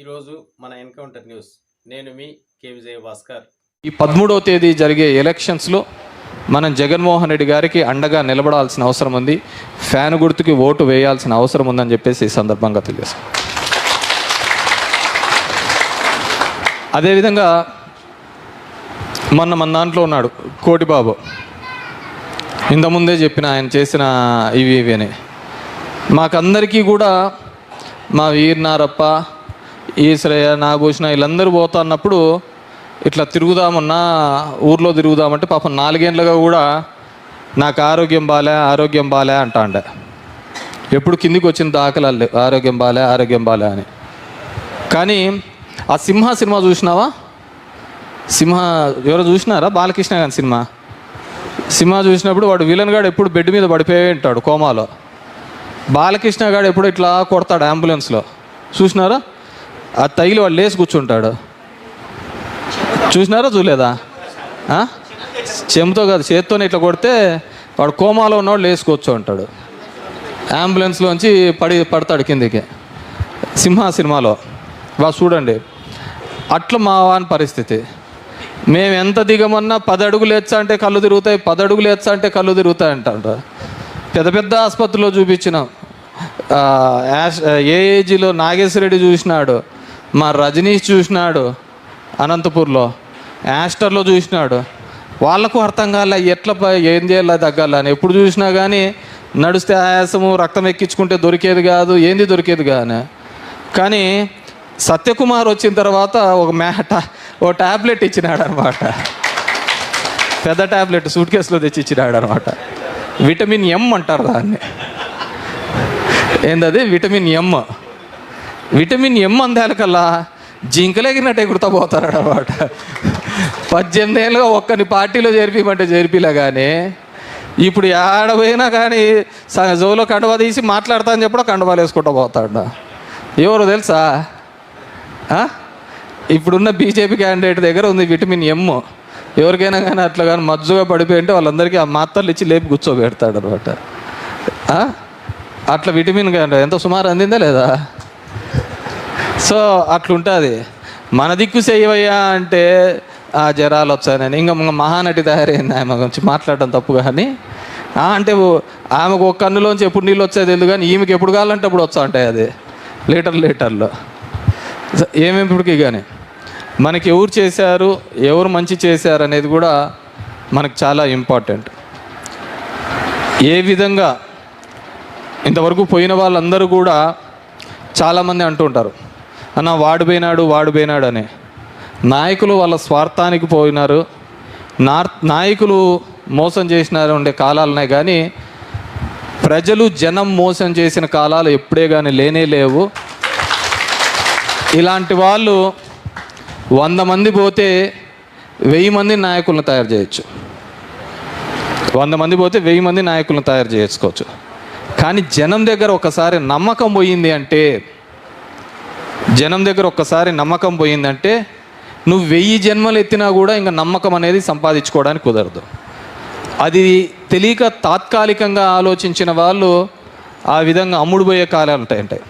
ఈరోజు మన encounter news. నేను మీ కే. విజయ భాస్కర్ ఈ పదమూడవ తేదీ జరిగే ఎలక్షన్స్లో మనం జగన్మోహన్ రెడ్డి గారికి అండగా నిలబడాల్సిన అవసరం ఉంది. ఫ్యాన్ గుర్తుకి ఓటు వేయాల్సిన అవసరం ఉందని చెప్పేసి ఈ సందర్భంగా తెలియజేస్తాం. అదేవిధంగా మొన్న మన దాంట్లో ఉన్నాడు కోటిబాబు. ఇంతకుముందే చెప్పిన ఆయన చేసిన ఇవి ఇవి అని మాకందరికీ కూడా మా వీర్నారప్ప ఈశ్వరయ్య నాగభూషణ వీళ్ళందరూ పోతా అన్నప్పుడు ఇట్లా తిరుగుదామన్నా ఊర్లో తిరుగుదామంటే పాపం నాలుగేండ్లుగా కూడా నాకు ఆరోగ్యం బాలే ఆరోగ్యం బాలే అంటాండ ఎప్పుడు కిందికి వచ్చిన దాఖలాలు ఆరోగ్యం బాలే ఆరోగ్యం బాలే అని. కానీ ఆ సింహ సినిమా చూసినావా? సింహ ఎవరో చూసినారా? బాలకృష్ణ గారి సినిమా? సినిమా చూసినప్పుడు వాడు విలన్ గాడు ఎప్పుడు బెడ్ మీద పడిపోయి ఉంటాడు కోమాలో. బాలకృష్ణ గాడు ఎప్పుడు ఇట్లా కొడతాడు అంబులెన్స్లో. చూసినారా? ఆ తగిలి వాడు లేచి కూర్చుంటాడు. చూసినారా? చూడలేదా? చెంతో కాదు చేత్తోనే ఇట్లా కొడితే వాడు కోమాలో ఉన్నవాడు లేచి ఉంటాడు అంబులెన్స్లోంచి పడి పడతాడు కిందికి. సింహ సినిమాలో. వా చూడండి. అట్లా మా వాని పరిస్థితి. మేము ఎంత దిగమన్నా పది అడుగులు ఎచ్చా అంటే కళ్ళు తిరుగుతాయి పది అడుగులు ఎచ్చా అంటే కళ్ళు తిరుగుతాయి అంటారు పెద్ద పెద్ద ఆసుపత్రిలో చూపించినాం. ఆ, ఏజీలో నాగేశ్వరరెడ్డి చూసినాడు. మా రజనీష్ చూసినాడు అనంతపూర్లో యాస్టర్లో చూసినాడు. వాళ్ళకు అర్థం కాలే ఎట్లా ఏం ఏం చేయాలా తగ్గాలని ఎప్పుడు చూసినా కానీ నడిస్తే ఆయాసము రక్తం ఎక్కించుకుంటే దొరికేది కాదు ఏంది దొరికేది కానీ కానీ సత్యకుమార్ వచ్చిన తర్వాత ఒక మ్యాట ఓ టాబ్లెట్ ఇచ్చినాడు అనమాట పెద్ద టాబ్లెట్ సూట్ కేసులో తెచ్చి ఇచ్చినాడు అనమాట విటమిన్ ఎం అంటారు దాన్ని. ఏందది? విటమిన్ ఎమ్ విటమిన్ ఎం అందాలకల్లా జింకలెగిరినట్టు ఎగురుతా పోతారు అనమాట పద్దెనిమిది ఏళ్ళుగా ఒక్కని పార్టీలో చేర్పిమంటే చేర్పిలే కానీ ఇప్పుడు ఆడపోయినా కానీ జోలో కండువా తీసి మాట్లాడతా అని చెప్పడం కండువాలు వేసుకుంటూ పోతాడు. ఎవరు తెలుసా? ఇప్పుడున్న బీజేపీ క్యాండిడేట్ దగ్గర ఉంది విటమిన్ ఎమ్ ఎవరికైనా కానీ అట్లా కానీ మజ్జుగా పడిపోయింటే వాళ్ళందరికీ ఆ మాత్రలు ఇచ్చి లేపి కూర్చోబెడతాడు అనమాట అట్లా విటమిన్ ఎంత సుమారు అందిందా లేదా? సో అట్లుంటుంది. మన దిక్కు చేయవయ్యా అంటే ఆ జ్వరాలు వచ్చాయని. ఇంకా మహా మహానటి తయారైంది ఆమె గురించి. మాట్లాడడం తప్పు కానీ అంటే ఆమెకు ఒక కన్నులోంచి ఎప్పుడు నీళ్ళు వచ్చేది ఎందుకు కానీ ఈమెకి ఎప్పుడు కావాలంటే అప్పుడు వచ్చా ఉంటాయి అది. లీటర్ లీటర్లో. ఏమేమిటికి కానీ. మనకి ఎవరు చేశారు ఎవరు మంచి చేశారు అనేది కూడా మనకు చాలా ఇంపార్టెంట్. ఏ విధంగా ఇంతవరకు పోయిన వాళ్ళందరూ కూడా చాలామంది అంటుంటారు అన్న వాడు పోయినాడు వాడు పోయినాడు అని. నాయకులు వాళ్ళ స్వార్థానికి పోయినారు. నార్ నాయకులు మోసం చేసినారు ఉండే కాలాలనే కానీ ప్రజలు జనం మోసం చేసిన కాలాలు ఎప్పుడే కానీ లేనే లేవు. ఇలాంటి వాళ్ళు వంద మంది పోతే వెయ్యి మంది నాయకులను తయారు చేయొచ్చు. వంద మంది పోతే వెయ్యి మంది నాయకులను తయారు చేసుకోవచ్చు. కానీ జనం దగ్గర ఒకసారి నమ్మకం పోయింది అంటే జనం దగ్గర ఒక్కసారి నమ్మకం పోయిందంటే నువ్వు వెయ్యి జన్మలు ఎత్తినా కూడా ఇంకా నమ్మకం అనేది సంపాదించుకోవడానికి కుదరదు. అది తెలియక తాత్కాలికంగా ఆలోచించిన వాళ్ళు ఆ విధంగా అమ్ముడుపోయే కాలాలు ఉంటాయి ఉంటాయి